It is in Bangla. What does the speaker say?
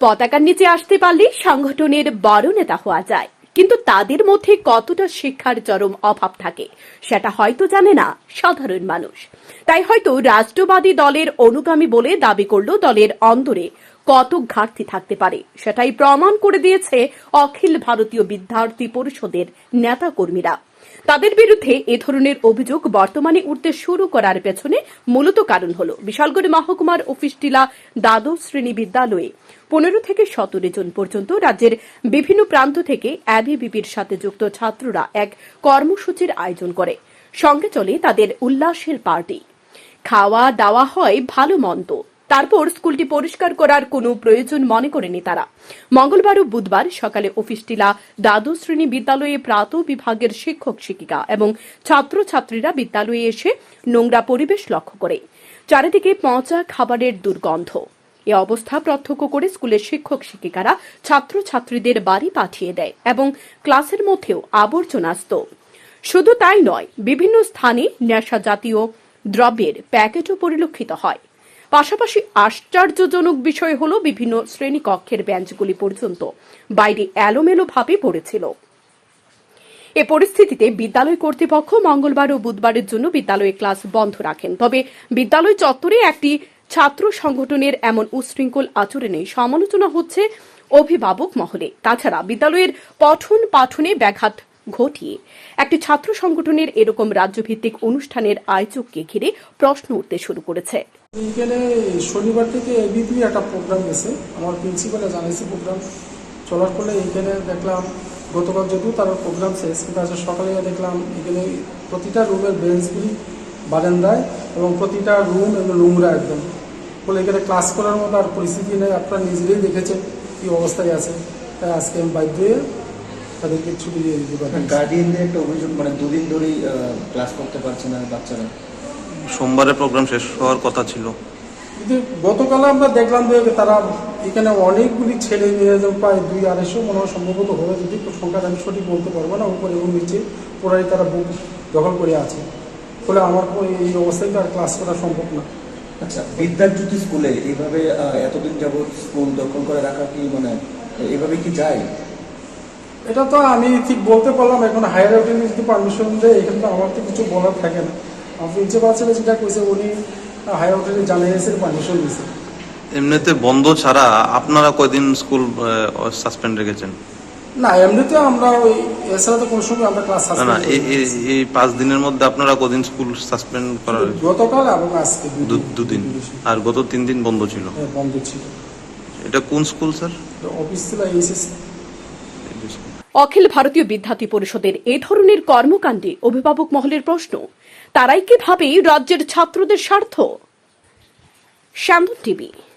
পতাকার নিচে আসতে পারলে সংগঠনের বড় নেতা হওয়া যায়। কিন্তু তাদের মধ্যে কতটা শিক্ষার চরম অভাব থাকে, সেটা হয়তো জানে না সাধারণ মানুষ। তাই হয়তো রাষ্ট্রবাদী দলের অনুগামী বলে দাবি করল দলের অন্দরে কত ঘাটতি থাকতে পারে, সেটাই প্রমাণ করে দিয়েছে অখিল ভারতীয় বিদ্যার্থী পরিষদের নেতাকর্মীরা। তাদের বিরুদ্ধে এ ধরনের অভিযোগ বর্তমানে উঠতে শুরু করার পেছনে মূলত কারণ হল, বিশালগড় মহকুমার অফিস টিলা দ্বাদশ শ্রেণি বিদ্যালয়ে পনেরো থেকে সতেরো জন পর্যন্ত রাজ্যের বিভিন্ন প্রান্ত থেকে অ্যাবিবিপির সাথে যুক্ত ছাত্ররা এক কর্মসূচির আয়োজন করে। সঙ্গে চলে তাদের উল্লাসের পার্টি। খাওয়া দাওয়া হয় ভালো মন্দ। তারপর স্কুলটি পরিষ্কার করার কোনো প্রয়োজন মনে করেনি তারা। মঙ্গলবার ও বুধবার সকালে অফিস টিলা দ্বাদশ শ্রেণি বিদ্যালয়ে প্রাত বিভাগের শিক্ষক শিক্ষিকা এবং ছাত্রছাত্রীরা বিদ্যালয়ে এসে নোংরা পরিবেশ লক্ষ্য করে। চারিদিকে পচা খাবারের দুর্গন্ধ। এ অবস্থা প্রত্যক্ষ করে স্কুলের শিক্ষক শিক্ষিকারা ছাত্রছাত্রীদের বাড়ি পাঠিয়ে দেয় এবং ক্লাসের মধ্যেও আবর্জনা স্তূপ শুধু তাই নয়, বিভিন্ন স্থানে নেশা জাতীয় দ্রব্যের প্যাকেটও পরিলক্ষিত হয়। পাশাপাশি আশ্চর্যজনক বিষয় হল বিভিন্ন শ্রেণীকক্ষের বেঞ্চগুলি পর্যন্ত। বাইরে এলোমেলোভাবে পড়েছিল এ পরিস্থিতিতে বিদ্যালয় কর্তৃপক্ষ মঙ্গলবার ও বুধবারের জন্য বিদ্যালয়ে ক্লাস বন্ধ রাখেন। তবে বিদ্যালয় চত্বরে একটি ছাত্র সংগঠনের এমন উশৃঙ্খল আচরণে সমালোচনা হচ্ছে অভিভাবক মহলে। তাছাড়া বিদ্যালয়ের পঠন পাঠনে ব্যাঘাত ঘটিয়ে একটি ছাত্র সংগঠনের এরকম রাজ্যভিত্তিক অনুষ্ঠানের আয়োজককে ঘিরে প্রশ্ন উঠতে শুরু করেছে। এইখানে শনিবার থেকে এবিপি একটা প্রোগ্রাম গেছে। আমার প্রিন্সিপালে জানিয়েছে প্রোগ্রাম চলার ফলে এইখানে দেখলাম, গতকাল যদিও তার প্রোগ্রাম শেষ, কিন্তু আজকে সকালে দেখলাম এখানে প্রতিটা রুমের বেঞ্চগুলি বারান্দায় এবং প্রতিটা রুম এবং নোংরা একদম। ফলে এখানে ক্লাস করার মতো আর পরিস্থিতি নেই, আপনারা নিজেরাই দেখেছেন কী অবস্থায় আছে। তাই আজকে আমি বাধ্য হয়ে তাদেরকে ছুটি দিয়ে দিতে পারি। গার্ডিয়ানদের একটা অভিযোগ মানে দুদিন ধরেই ক্লাস করতে পারছে না বাচ্চারা। সোমবারের প্রোগ্রাম শেষ হওয়ার কথা ছিল। কিন্তু গতকাল আমরা দেখলাম যে তারা এখানে অনেকগুলি ছেলে মেয়ে প্রায় দুই আড়াইশো মনে হয় সম্ভবত হবে যদি সংখ্যাটা আমি সঠিক বলতে পারব না উপরে এবং নিচে পুরাই তারা বুক দখল করে আছে। ফলে আমার এই অবস্থায় তো আর ক্লাস করা সম্ভব না? আচ্ছা বিদ্যাজ্যোতি স্কুলে এইভাবে এতদিন যাবৎ স্কুল দখল করে রাখা কি মানে এইভাবে কি যায়? এটা তো আমি ঠিক বলতে পারলাম এখন হায়ার অথরিটি পারমিশন দেয় এখানে তো আমার তো কিছু বলার থাকে না। প্রিন্সিপাল ছেলে যেটা কইছে উনি হায়ার অথরিটি জানিয়েছে পারমিশন দিয়েছে এমনিতে বন্ধ ছাড়া আপনারা কয়দিন স্কুল সাসপেন্ড রেখেছেন? না এমনিতে আমরা ওই এছাড়া তো কোনো সময় আমরা ক্লাস না না এই- এই- এই পাঁচ দিনের মধ্যে আপনারা কদিন স্কুল সাসপেন্ড করা হয়েছে? গতকাল এবং আজকে দু- দুদিন। আর গত তিন দিন বন্ধ ছিল? হ্যাঁ, বন্ধ ছিল। এটা কোন স্কুল স্যার? অফিস ছিল এইচএস অখিল ভারতীয় বিদ্যার্থী পরিষদের এ ধরনের কর্মকাণ্ডে অভিভাবক মহলের প্রশ্ন, তারাই কি ভাবে রাজ্যের ছাত্রদের স্বার্থ? শ্যামন টিভি।